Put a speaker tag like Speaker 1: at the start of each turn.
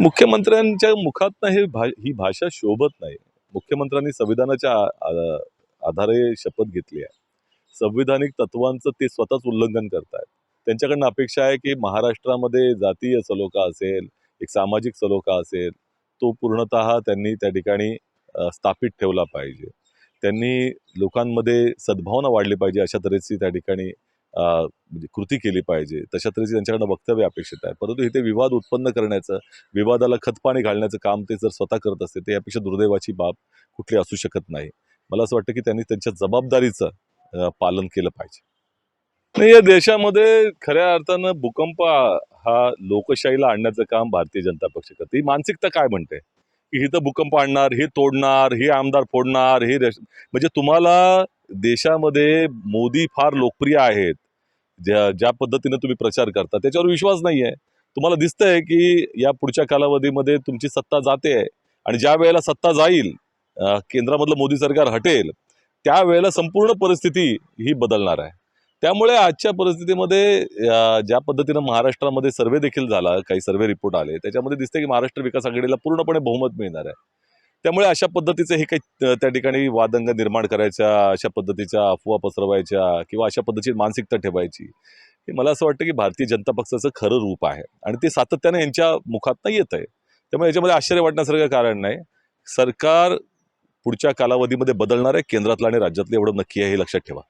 Speaker 1: मुख्यमंत्र्यांच्या मुखातनं हे भा ही भाषा शोभत नाही. मुख्यमंत्र्यांनी संविधानाच्या आधारे शपथ घेतली आहे. संविधानिक तत्वांचं ते स्वतःच उल्लंघन करतायत. त्यांच्याकडनं अपेक्षा आहे की महाराष्ट्रामध्ये जातीय सलोखा असेल एक सामाजिक सलोखा असेल तो पूर्णतः त्यांनी त्या ठिकाणी स्थापित ठेवला पाहिजे. त्यांनी लोकांमध्ये सद्भावना वाढली पाहिजे अशा तऱ्हेची त्या ठिकाणी म्हणजे कृती केली पाहिजे. तशा तऱ्हेची त्यांच्याकडनं वक्तव्य अपेक्षित आहे. परंतु इथे विवाद उत्पन्न करण्याचं विवादाला खतपाणी घालण्याचं काम ते जर स्वतः करत असते ते यापेक्षा दुर्दैवाची बाब कुठली असू शकत नाही. मला असं वाटतं की त्यांनी त्यांच्या जबाबदारीचं पालन केलं पाहिजे. नाही या देशामध्ये खऱ्या अर्थानं भूकंप हा लोकशाहीला आणण्याचं काम भारतीय जनता पक्ष करते. ही मानसिकता काय म्हणते? की हिथं भूकंप आणणार हे तोडणार हे आमदार फोडणार हे म्हणजे तुम्हाला देशामध्ये मोदी फार लोकप्रिय आहेत. ज्या ज्या पद्धतीनं तुम्ही प्रचार करता त्याच्यावर विश्वास नाही आहे तुम्हाला दिसतंय की या पुढच्या कालावधीमध्ये तुमची सत्ता जाते आहे आणि ज्या वेळेला सत्ता जाईल केंद्रामधलं मोदी सरकार हटेल त्यावेळेला संपूर्ण परिस्थिती ही बदलणार आहे. त्यामुळे आजच्या परिस्थितीमध्ये ज्या पद्धतीनं महाराष्ट्रामध्ये सर्वे देखील झाला काही सर्वे रिपोर्ट आले त्याच्यामध्ये दिसते की महाराष्ट्र विकास आघाडीला पूर्णपणे बहुमत मिळणार आहे. त्यामुळे अशा पद्धतीचं हे काही त्या ठिकाणी वादंग निर्माण करायच्या अशा पद्धतीच्या अफवा पसरवायच्या किंवा अशा पद्धतीची मानसिकता ठेवायची हे मला असं वाटतं की भारतीय जनता पक्षाचं खरं रूप आहे आणि ते सातत्याने यांच्या मुखातनं येत आहे त्यामुळे याच्यामध्ये आश्चर्य वाटण्यासारखं कारण नाही. सरकार पुढच्या कालावधीमध्ये बदलणार आहे केंद्रातलं आणि राज्यातलं एवढं नक्की आहे हे लक्षात ठेवा.